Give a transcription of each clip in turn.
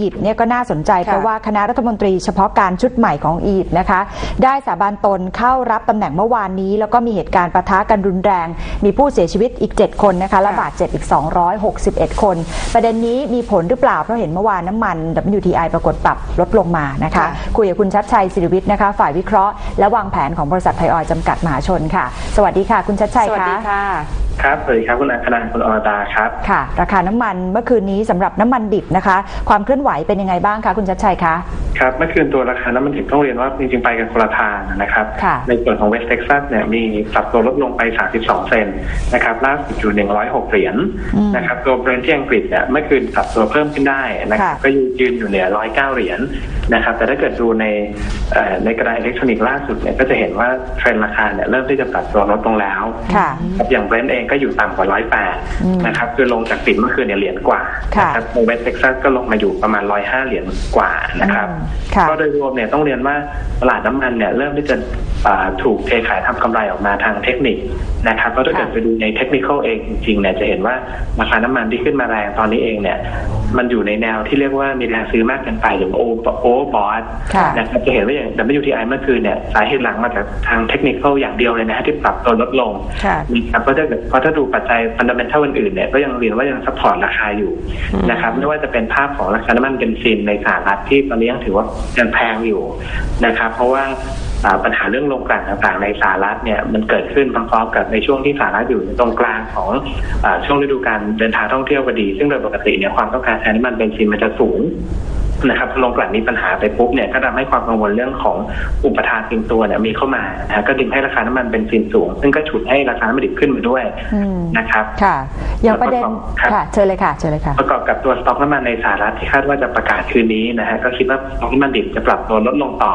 อียิปต์เนี่ยก็น่าสนใจค่ะเพราะว่าคณะรัฐมนตรีเฉพาะการชุดใหม่ของอียิปต์นะคะ ได้สาบานตนเข้ารับตำแหน่งเมื่อวานนี้ แล้วก็มีเหตุการณ์ปะทะกันรุนแรง มีผู้เสียชีวิตอีก 7 คนนะคะและค่ะบาดเจ็บอีก 261 คน ประเด็นนี้มีผลหรือเปล่า เพราะเห็นเมื่อวานน้ำมัน WTI ปรากฏปรับลดลงมานะคะค่ะคุยกับคุณชัดชัยศิริวิทย์นะคะ ฝ่ายวิเคราะห์และวางแผนของบริษัทไทยออยล์จำกัดมหาชนค่ะ สวัสดีค่ะ คุณชัดชัยสวัสดีค่ะ ครับสวัสดีครับคุณอัคนันคุณอรตาครับค่ะ ราคาน้ำมันเมื่อคืนนี้สำหรับน้ำมันดิบนะคะ ความเคลื่อนไหวเป็นยังไงบ้างคะคุณชัดชัยคะครับเมื่อคืนตัวราคาน้ำมันดิบต้องเรียนว่าจริงๆไปกันคนละทางนะครับค่ะในส่วนของเวสต์เท็กซัสเนี่ยมีปรับตัวลดลงไป 32 เซนต์นะครับล่าสุดอยู่ 106 เหรียญอืมนะครับตัวเบรนท์ที่อังกฤษเนี่ยเมื่อคืนปรับตัวเพิ่มขึ้นได้นะครับค่ะก็ยืนยืนอยู่เหนือ 109 เหรียญนะครับแต่ถ้าเกิดดูในเอ่อในกระดาษอิเล็กทรอนิกส์ล่าสุดเนี่ยก็จะเห็นว่าเทรนด์ราคาเนี่ยเริ่มที่จะปรับตัวลดลงแล้วค่ะครับอย่างเบรนท์เองก็อยู่ต่ำกว่าอืม108 นะครับคือลงจากปิดเมื่อคืนเนี่ยเหรียญกว่าค่ะนะครับในเวสต์เท็กซัสก็ลงมาอยู่ประมาณ 105 เหรียญกว่านะครับอืมค่ะก็โดยรวมเนี่ยต้องเรียนว่าตลาดน้ำมันเนี่ยเริ่มที่จะ ถูกเทขายทำกำไรออกมาทางเทคนิคนะครับเพราะถ้าเกิดค่ะไปดูในเทคนิคเองจริงๆเนี่ยจะเห็นว่าราคาน้ำมันที่ขึ้นมาแรงตอนนี้เองเนี่ยมันอยู่ในแนวที่เรียกว่ามีแรงซื้อมากเกินไปหรือโอโอบอสค่ะนะครับจะเห็นว่าอย่าง WTI เมื่อคืนเนี่ยสาเหตุหลังมาจากทางเทคนิคอย่างเดียวเลยนะฮะที่ปรับตัวลดลงค่ะนะครับเพราะถ้าเกิดเพราะถ้าดูปัจจัยฟันดัมเบลทัลอื่นๆเนี่ยก็ยังเรียนว่ายังซัพพอร์ตราคาอยู่อืมนะครับไม่ว่าจะเป็นภาพของราคาน้ำมันเบนซินในสหรัฐที่ตอนนี้ยังถือว่ายังแพงอยู่นะครับเพราะว่าอ่า ปัญหาเรื่องโรงกลั่นต่างๆในสหรัฐเนี่ยมันเกิดขึ้นพร้อมๆกับในช่วงที่สหรัฐอยู่ตรงกลางของอช่วงฤดูการเดินทางท่องเที่ยวพอดี ซึ่งโดยปกติเนี่ยความต้องการใช้น้ำมันเบนซินมันจะสูง นะครับพอโรงกลั่นมีปัญหาไปปุ๊บเนี่ยก็ทำให้ความกังวลเรื่องของอุปทานเป็นตัวเนี่ยมีเข้ามานะฮะก็ดึงให้ราคาน้ำมันเบนซินสูง ซึ่งก็ฉุดให้ราคาน้ำมันดิบขึ้นมาด้วยอืมนะครับค่ะอย่างประเด็นครับค่ะเชิญเลยค่ะเชิญเลยค่ะ ประกอบกับตัวสต็อกน้ำมันในสหรัฐที่คาดว่าจะประกาศคืนนี้นะฮะก็คิดว่าสต็อกน้ำมันดิบจะปรับตัวลดลงต่อ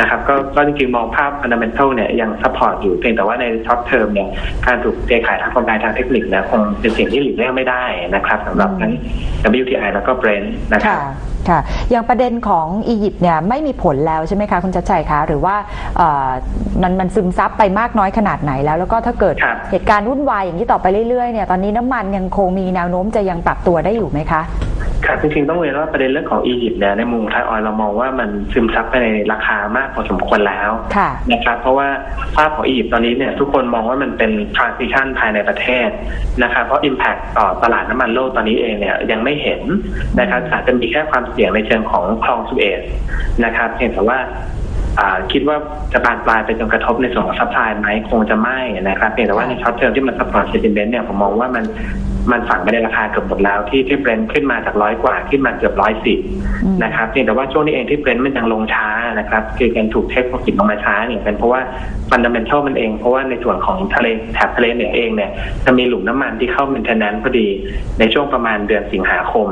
นะครับก็ก็จริงๆมองภาพฟันดัมเบลทัลเนี่ยยังซัพพอร์ตอยู่เพียงแต่ว่าในช็อตเทอมเนี่ยการถูกเทขายทางกำไรทางเทคนิคเนี่ยคงเป็นสิ่งที่หลีกเลี่ยงไม่ได้นะครับสำหรับทั้ง WTI แล้วก็ Brent นะครับค่ะค่ะอย่างประเด็นของอียิปต์เนี่ยไม่มีผลแล้วใช่ไหมคะคุณชัดชัยคะหรือว่าเอ่อมันมันซึมซับไปมากน้อยขนาดไหนแล้ว แล้วก็ถ้าเกิดครับเหตุการณ์วุ่นวายอย่างนี้ต่อไปเรื่อยๆเนี่ยตอนนี้น้ำมันยังคงมีแนวโน้มจะยังปรับตัวได้อยู่ไหมคะ ครับจริงๆต้องเรียนว่าประเด็นเรื่องของอียิปต์เนี่ยในมุมไทยออยล์เรามองว่ามันซึมซับไปในราคามากพอสมควรแล้วค่ะนะครับเพราะว่าภาพของอียิปต์ตอนนี้เนี่ยทุกคนมองว่ามันเป็น transition ภายในประเทศนะครับเพราะ impact ต่อตลาดน้ำมันโลกตอนนี้เองเนี่ยยังไม่เห็นนะครับอาจจะมีแค่ความเสี่ยงในเชิงของคลองสุเอซนะครับเพียงแต่ว่าอ่าคิดว่าจะบานปลายไปจนกระทบในส่วนของซัพพลายไหมคงจะไม่นะครับเพียงแต่ว่าในช็อตเทอมที่มันซัพพอร์ตเซนติเมนต์เนี่ยผมมองว่ามัน มันฝังไปในราคาเกือบหมดแล้วที่ที่เบรนท์ขึ้นมาจากร้อยกว่าขึ้นมาเกือบร้อยสิบอืมนะครับเพียงแต่ว่าช่วงนี้เองที่เบรนท์มันยังลงช้านะครับ คือการถูกเทคโปรฟิตลงมาช้าเนี่ยเป็นเพราะว่าฟันดัมเบลทัลมันเอง เพราะว่าในส่วนของทะเลแถบทะเลเหนือเองเนี่ยจะมีหลุมน้ำมันที่เข้า maintenance พอดีในช่วงประมาณเดือนสิงหาคม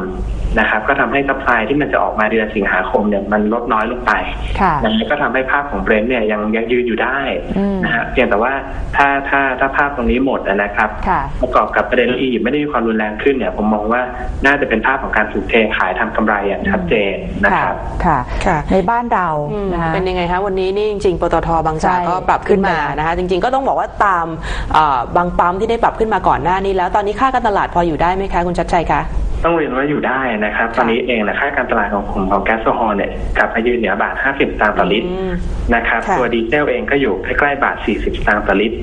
นะครับก็ทำให้ซัพพลายที่มันจะออกมาเดือนสิงหาคมเนี่ยมันลดน้อยลงไปค่ะนะฮะก็ทำให้ภาพของเบรนท์เนี่ยยังยังยืนอยู่ได้อืมนะฮะเพียงแต่ว่าถ้าถ้าถ้าภาพตรงนี้หมดนะครับค่ะประกอบกับประเด็นที่อียิปต์ไม่ได้มีความรุนแรงขึ้นเนี่ยผมมองว่าน่าจะเป็นภาพของการถูกเทขายทำกำไรอย่างชัดเจนนะครับค่ะค่ะ ในบ้านเราอืมนะคะเป็นยังไงคะวันนี้นี่จริงๆปตทบางจากใช่ก็ปรับขึ้นมาขึ้นมานะคะจริงๆก็ต้องบอกว่าตามเอ่อบางปั๊มที่ได้ปรับขึ้นมาก่อนหน้านี้แล้วตอนนี้ค่าการตลาดพออยู่ได้ไหมคะคุณชัดชัยคะ ต้องเรียนว่าอยู่ได้นะครับ ตอนนี้เองนะค่าการตลาดของกลุ่มของแก๊สโซฮอลเนี่ยกลับมายืนเหนือบาท 50 สตางค์ต่อลิตรอืมนะครับค่ะตัวดีเซลเองก็อยู่ใกล้ๆบาท 40 สตางค์ต่อลิตร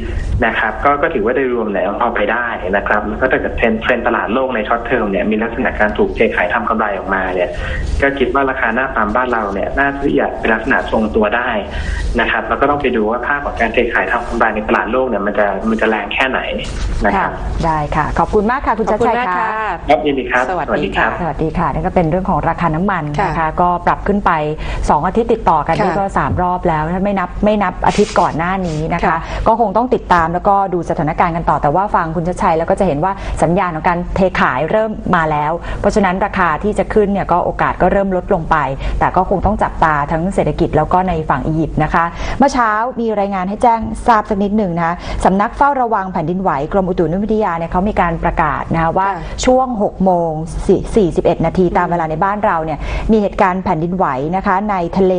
นะครับ ก็ก็ถือว่าได้รวมแล้วพอไปได้นะครับแล้วก็ถ้าเกิดเทรนด์เทรนด์ตลาดโลกในช็อตเทอมเนี่ยมีลักษณะการถูกเทขายทำกำไรออกมาเนี่ยก็คิดว่าราคาหน้าปั๊มบ้านเราเนี่ยน่าที่จะเป็นลักษณะทรงตัวได้นะครับแล้วก็ต้องไปดูว่าภาพของการเทขายทำกำไรในตลาดโลกเนี่ยมันจะมันจะแรงแค่ไหนนะคค่ะรับได้ค่ะ ขอบคุณมากค่ะ คุณขอบชัดคุณชัยมากค่ะค่ะครับยินดีครับสวัสดีค่ะ สวัสดีค่ะนั่นก็เป็นเรื่องของราคาน้ำมันค่ะนะคะก็ปรับขึ้นไป 2 อาทิตย์ติดต่อกันค่ะนี่ก็ 3 รอบแล้วถ้าไม่นับไม่นับอาทิตย์ก่อนหน้านี้นะคะค่ะก็คงต้องติดตามแล้วก็ดูสถานการณ์กันต่อแต่ว่าฟังคุณชัดชัยแล้วก็จะเห็นว่าสัญญาณของการเทขายเริ่มมาแล้ว เพราะฉะนั้นราคาที่จะขึ้นเนี่ยก็โอกาสก็เริ่มลดลงไป แต่ก็คงต้องจับตาทั้งเศรษฐกิจแล้วก็ในฝั่งอียิปต์นะคะ เมื่อเช้ามีรายงานให้แจ้งทราบสักนิดหนึ่งนะคะสำนักเฝ้าระวังแผ่นดินไหวกรมอุตุนิยมวิทยาเนี่ยเขามีการประกาศนะคะว่าค่ะช่วง 6 โมง41 นาทีตามเวลาในบ้านเราเนี่ยมีเหตุการณ์แผ่นดินไหวนะคะในทะเล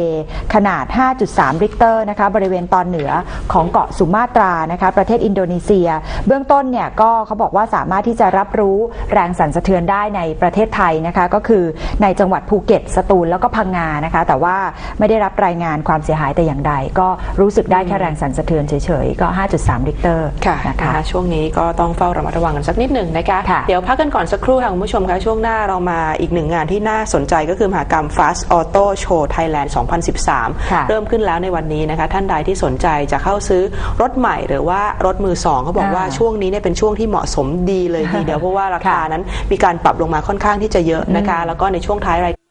ขนาด 5.3 ริกเตอร์นะคะบริเวณตอนเหนือของเกาะสุมาตรานะคะประเทศอินโดนีเซีย เบื้องต้นเนี่ยก็เขาบอกว่าสามารถที่จะรับรู้แรงสั่นสะเทือนได้ในประเทศไทยนะคะก็คือในจังหวัดภูเก็ต สตูลแล้วก็พังงานะคะแต่ว่าไม่ได้รับรายงานความเสียหายแต่อย่างใด ก็รู้สึกได้แค่แรงสั่นสะเทือนเฉยๆก็ 5.3 ริกเตอร์ค่ะนะนะคะคะช่วงนี้ก็ต้องเฝ้าระมัดระวังกันสักนิดหนึ่งนะคะค่ะเดี๋ยวพักกันก่อนสักครู่ค่ะคุณผู้ชมคะช่วงหน้าเรามาอีกหนึ่งงานที่น่าสนใจก็คือมหากรรม Fast Auto Show Thailand 2013ค่ะเริ่มขึ้นแล้วในวันนี้นะคะ ท่านใดที่สนใจจะเข้าซื้อรถใหม่หรือว่ารถมือสองเขาบอกว่าอ่าช่วงนี้เนี่ยเป็นช่วงที่เหมาะสมดีเลยทีเดียวเพราะว่าราคาค่ะนั้นมีการปรับลงมาค่อนข้างที่จะเยอะนะคะ แล้วก็ในช่วงท้ายราย